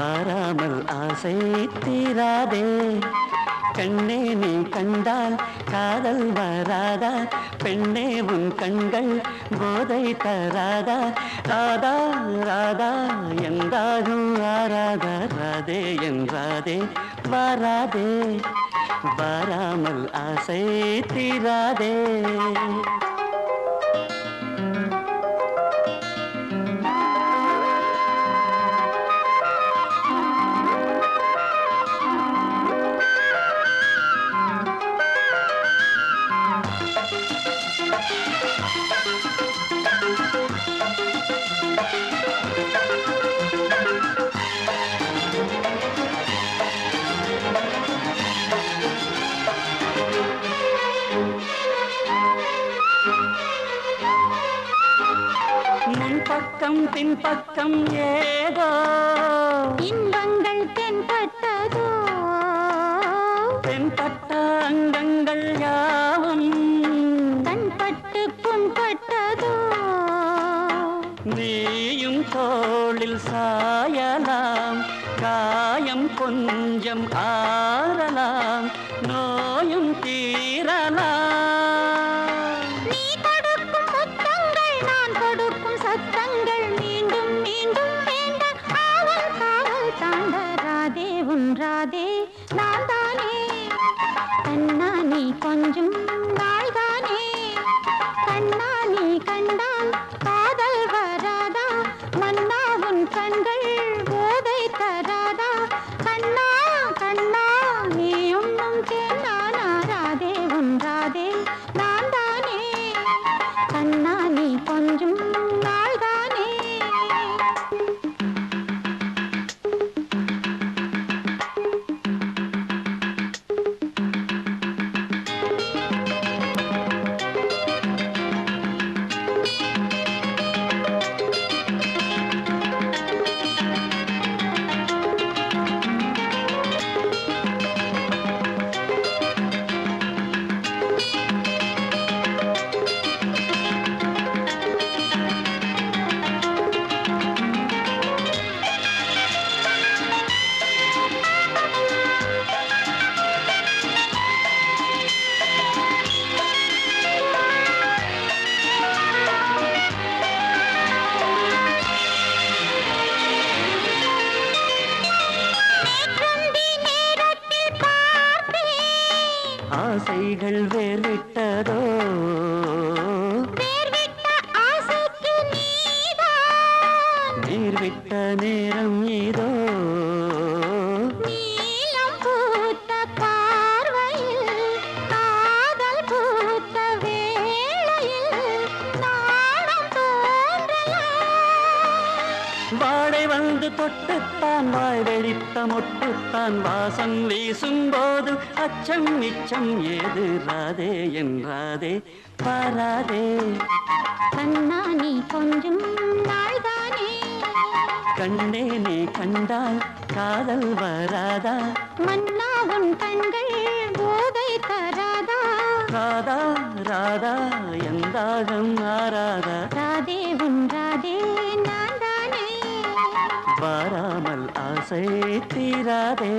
வாராமல் ஆசை தீராதே. கண்ணே நீ கண்டால் காதல் வராதா? பெண்ணே உன் கண்கள் போதை தராதா? ராதா ராதா எந்தாகும் ஆராதா? ராதே என்றாதே வாராதே. வாராமல் ஆசை தீராதே. முன்பக்கம் பின்பக்கம் ஏதோ. இன்பங்கள் தென்பட்டதோ? தென்பட்ட அங்கங்கள் யாவும். கண்பட்டு புண்பட்டதோ? நீயும் தோளில் சாயலாம் காயம் கொஞ்சம் ஆறலாம் நோயும் தீரலாம் கொஞ்சம் நாள்தானே கண்ணா நீ கண்டால் காதல் வராதா? மன்னா உன் கண்கள் ஆசைகள் வேர்விட்டதோ வாடை வந்து தொட்டுத்தான் வாய் வெடித்த மொட்டுத்தான் வாசம் வீசும் போது அச்சம் நிச்சம் ஏது? ராதே என்றாதே பாராதே. கண்ணா நீ கொஞ்சம் கண்ணே நீ கண்டால் காதல் வராதா? மன்னா உன் கண்கள் போதை தராதா? ராதா ராதா எந்தாகம் ஆராதா ஆசை தீராதே